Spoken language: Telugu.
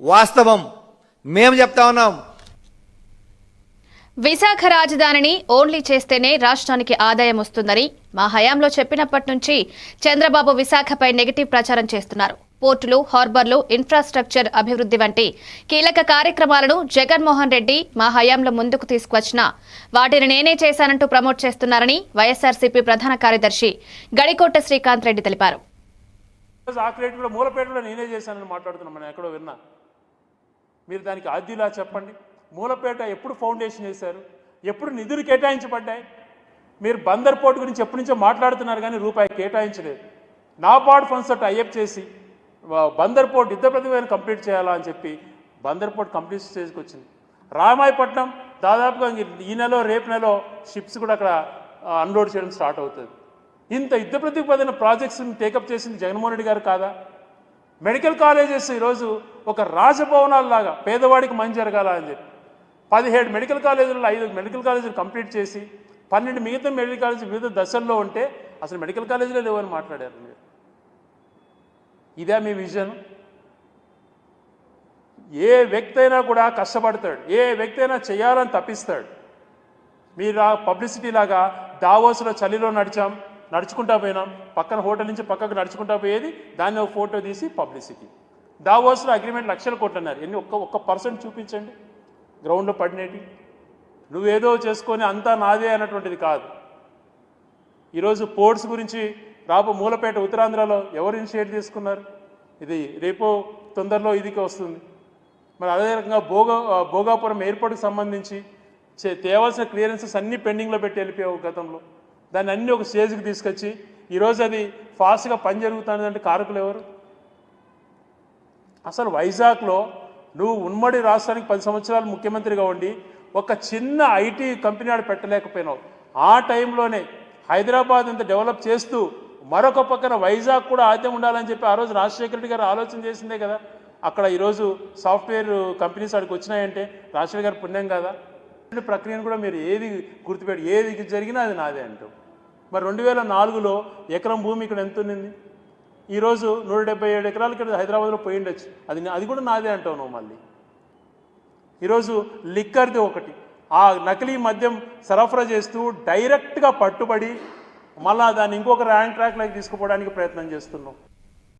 వాస్తవం. మేము చెప్తా ఉన్నాం. విశాఖ రాజధానిని ఓన్లీ చేస్తేనే రాష్ట్రానికి ఆదాయం వస్తుందని మా హయాంలో చెప్పినప్పటి నుంచి చంద్రబాబు విశాఖపై నెగిటివ్ ప్రచారం చేస్తున్నారు. పోర్టులు హార్బర్లు ఇన్ఫ్రాస్ట్రక్చర్ అభివృద్ధి వంటి కీలక కార్యక్రమాలను జగన్మోహన్ రెడ్డి మా హయాంలో ముందుకు తీసుకువచ్చిన వాటిని నేనే చేశానంటూ ప్రమోట్ చేస్తున్నారని వైఎస్ఆర్సీపీ ప్రధాన కార్యదర్శి గడికోట శ్రీకాంత్ రెడ్డి తెలిపారు. ఈరోజు ఆ క్రెడిట్ కూడా మూలపేటలో నేనే చేశానని మాట్లాడుతున్నాం. మనం ఎక్కడో విన్నా. మీరు దానికి ఆద్యులా చెప్పండి. మూలపేట ఎప్పుడు ఫౌండేషన్ వేశారు ఎప్పుడు నిధులు కేటాయించబడ్డాయి? మీరు బందర్ పోర్ట్ గురించి ఎప్పటి నుంచో మాట్లాడుతున్నారు కానీ రూపాయి కేటాయించలేదు. నాబార్డ్ ఫండ్స్ తోటి అయ్యప్ చేసి బందర్ పోర్ట్ యుద్ధ ప్రతిభను కంప్లీట్ చేయాలా అని చెప్పి బందర్ పోర్ట్ కంప్లీట్ స్టేజ్కి వచ్చింది. రామాయపట్నం దాదాపుగా ఈ నెల రేపు నెల షిప్స్ కూడా అక్కడ అన్లోడ్ చేయడం స్టార్ట్ అవుతుంది. ఇంత యుద్ధ ప్రతిపాదన ప్రాజెక్ట్స్ని టేకప్ చేసింది జగన్మోహన్ రెడ్డి గారు కాదా? మెడికల్ కాలేజెస్ ఈరోజు ఒక రాజభవనాల్లాగా పేదవాడికి మంచి జరగాల అని చెప్పి. పదిహేడు మెడికల్ కాలేజీలలో ఐదు మెడికల్ కాలేజీలు కంప్లీట్ చేసి పన్నెండు మిగతా మెడికల్ కాలేజీ వివిధ దశల్లో ఉంటే అసలు మెడికల్ కాలేజీలో లేవని మాట్లాడారు మీరు. ఇదే మీ విజన్. ఏ వ్యక్తి అయినా కూడా కష్టపడతాడు. ఏ వ్యక్తి అయినా చేయాలని తప్పిస్తాడు. మీరు ఆ పబ్లిసిటీ లాగా దావోస్లో చలిలో నడిచాం నడుచుకుంటా పోయినాం. పక్కన హోటల్ నుంచి పక్కకు నడుచుకుంటా పోయేది. దాన్ని ఒక ఫోటో తీసి పబ్లిసిటీ. దావోస్లో అగ్రిమెంట్ లక్షల కోట్లు అన్నారు ఎన్ని ఒక్క ఒక్క పర్సెంట్ చూపించండి. గ్రౌండ్లో పడినేటి నువ్వేదో చేసుకొని అంతా నాదే అన్నటువంటిది కాదు. ఈరోజు పోర్ట్స్ గురించి రాబో మూలపేట ఉత్తరాంధ్రలో ఎవరు ఇనిషియేట్ తీసుకున్నారు ఇది రేపో తొందరలో ఇదికి వస్తుంది. మరి అదే రకంగా భోగా భోగాపురం ఎయిర్పోర్ట్కి సంబంధించి చే- తేవాల్సిన క్లియరెన్సెస్ అన్నీ పెండింగ్లో పెట్టి వెళ్ళిపోయావు గతంలో. దాన్ని అన్ని ఒక స్టేజ్కి తీసుకొచ్చి ఈరోజు అది ఫాస్ట్గా పని జరుగుతుందంటే కారకులు ఎవరు? అసలు వైజాగ్లో నువ్వు ఉమ్మడి రాష్ట్రానికి పది సంవత్సరాలు ముఖ్యమంత్రిగా ఉండి ఒక చిన్న ఐటీ కంపెనీ ఆడ పెట్టలేకపోయినావు. ఆ టైంలోనే హైదరాబాద్ ఇంత డెవలప్ చేస్తూ మరొక పక్కన వైజాగ్ కూడా ఆద్యం ఉండాలని చెప్పి ఆ రోజు రాజశేఖర రెడ్డి గారు ఆలోచన చేసిందే కదా. అక్కడ ఈరోజు సాఫ్ట్వేర్ కంపెనీస్ అక్కడికి వచ్చినాయంటే రాజశేఖర్ గారి పుణ్యం కదా? ప్రక్రియను కూడా మీరు ఏది గుర్తుపెట్టి ఏది జరిగినా అది నాదే అంటూ మరి రెండు వేల నాలుగులో ఎకరం భూమి ఇక్కడ ఎంత ఉన్నింది? ఈరోజు నూట డెబ్బై ఏడు ఎకరాలు ఇక్కడ హైదరాబాద్లో పోయి ఉండొచ్చు. అది అది కూడా నాదే అంటావు నువ్వు మళ్ళీ. ఈరోజు లిక్కర్ది ఒకటి. ఆ నకిలీ మద్యం సరఫరా చేస్తూ డైరెక్ట్గా పట్టుబడి మళ్ళా దాన్ని ఇంకొక ర్యాంక్ ట్రాక్లోకి తీసుకుపోవడానికి ప్రయత్నం చేస్తున్నాం